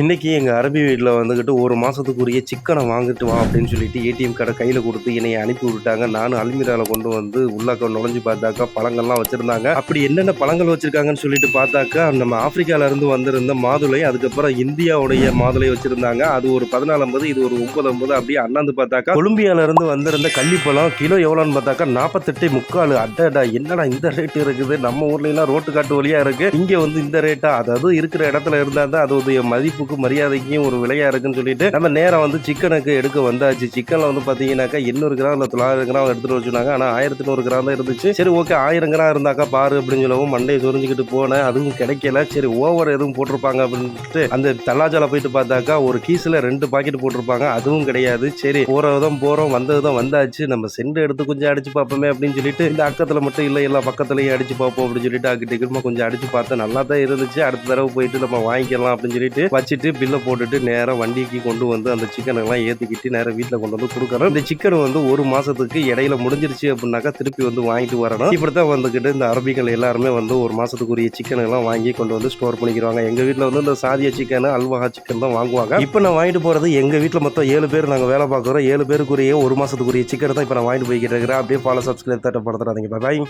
இன்றைக்கி எங்கள் அரபி வீட்டில் வந்துக்கிட்டு ஒரு மாதத்துக்குரிய சிக்கனை வாங்கிட்டு வா அப்படின்னு சொல்லிட்டு ஏடிஎம் கார்டை கையில் கொடுத்து என்னை அனுப்பி விட்டாங்க நானும் அல்மிராவில் கொண்டு வந்து உள்ளாக்க நுழைஞ்சு பார்த்தாக்கா பழங்கள்லாம் வச்சுருந்தாங்க. அப்படி என்னென்ன பழங்கள் வச்சுருக்காங்கன்னு சொல்லிட்டு பார்த்தாக்கா நம்ம ஆஃப்ரிக்காவிலேருந்து இருந்து வந்திருந்த மாதுளை அதுக்கப்புறம் இந்தியாவுடைய மாதுளை வச்சுருந்தாங்க. அது ஒரு பதினாலு ஐம்பது இது ஒரு முப்பது ஐம்பது அப்படியே அண்ணாந்து பார்த்தாக்கா கொலம்பியால வந்திருந்த கள்ளிப்பழம் கிலோ எவ்வளோன்னு பார்த்தாக்கா நாற்பத்தெட்டு முக்கால். அடடா என்னடா இந்த ரேட் இருக்குது? நம்ம ஊர்லாம் ரோட்டு காட்டு வழியாக இருக்குது இங்கே வந்து இந்த ரேட்டாக அதாவது இருக்கிற இடத்துல இருந்தால் தான் அதோடைய மதிப்புக்கு மரியாதைக்கும் ஒரு விலையா இருக்குன்னு சொல்லிட்டு நம்ம நேரம் வந்து சிக்கனுக்கு எடுக்க வந்தாச்சு. சிக்கன்ல வந்து பாத்தீங்கன்னாக்கா எண்ணூறு கிராம் இல்லை தொள்ளாயிரம் கிராம் எடுத்துட்டு வச்சுனாங்க ஆனா ஆயிரத்தி நூறு கிராம் தான் இருந்துச்சு. சரி ஓகே ஆயிரம் கிராம் இருந்தாக்கா பாரு அப்படின்னு சொல்லவும் மண்டையை சொரிஞ்சுக்கிட்டு போனேன். அதுவும் கிடைக்கல. சரி ஓவர் எதுவும் போட்டிருப்பாங்க அப்படின்ட்டு அந்த தல்லாஜால போயிட்டு பார்த்தாக்கா ஒரு கீஸ்ல ரெண்டு பாக்கெட் போட்டிருப்பாங்க. அதுவும் கிடையாது. சரி போறதும் போறோம் வந்ததுதான் வந்தாச்சு. நம்ம சென்று எடுத்து கொஞ்சம் அடிச்சு பார்ப்போமே அப்படின்னு சொல்லிட்டு இந்த அக்கத்துல மட்டும் இல்லை எல்லா பக்கத்துலயும் அடிச்சு பார்ப்போம் அப்படின்னு சொல்லிட்டு அக்கிட்ட கொஞ்சம் அடிச்சு பார்த்தேன் நல்லா தான் இருந்துச்சு. அடுத்த தடவை போயிட்டு நம்ம வாங்கிக்கலாம் அப்படின்னு சொல்லிட்டு வச்சுட்டு பில்லை போட்டுட்டு நேராக வண்டிக்கு கொண்டு வந்து அந்த சிக்கனெல்லாம் எல்லாம் ஏத்திக்கிட்டு வீட்டில் கொண்டு வந்து கொடுக்குறோம் இந்த சிக்கன் வந்து ஒரு மாசத்துக்கு இடையில முடிஞ்சிருச்சு அப்படின்னாக்கா திருப்பி வந்து வாங்கிட்டு வரணும். இப்படித்தான் வந்துக்கிட்டு இந்த அரபிகள் எல்லாருமே வந்து ஒரு மாசத்துக்குரிய சிக்கன் எல்லாம் வாங்கி கொண்டு வந்து ஸ்டோர் பண்ணிக்கிறாங்க. எங்க வீட்டில் வந்து இந்த சாதிய சிக்கன் அல்வா சிக்கன் தான் வாங்குவாங்க. இப்போ நான் வாங்கிட்டு போறது எங்க வீட்டில் மொத்தம் ஏழு பேர் நாங்கள் வேலை பார்க்குறோம். ஏழு பேருக்குரிய ஒரு மாசத்துக்குரிய சிக்கன் தான் இப்போ நான் வாங்கிட்டு போய்கிட்டு இருக்கிறேன். அப்படியே ஃபாலோ சப்ஸ்கிரைப் தட்ட பாய்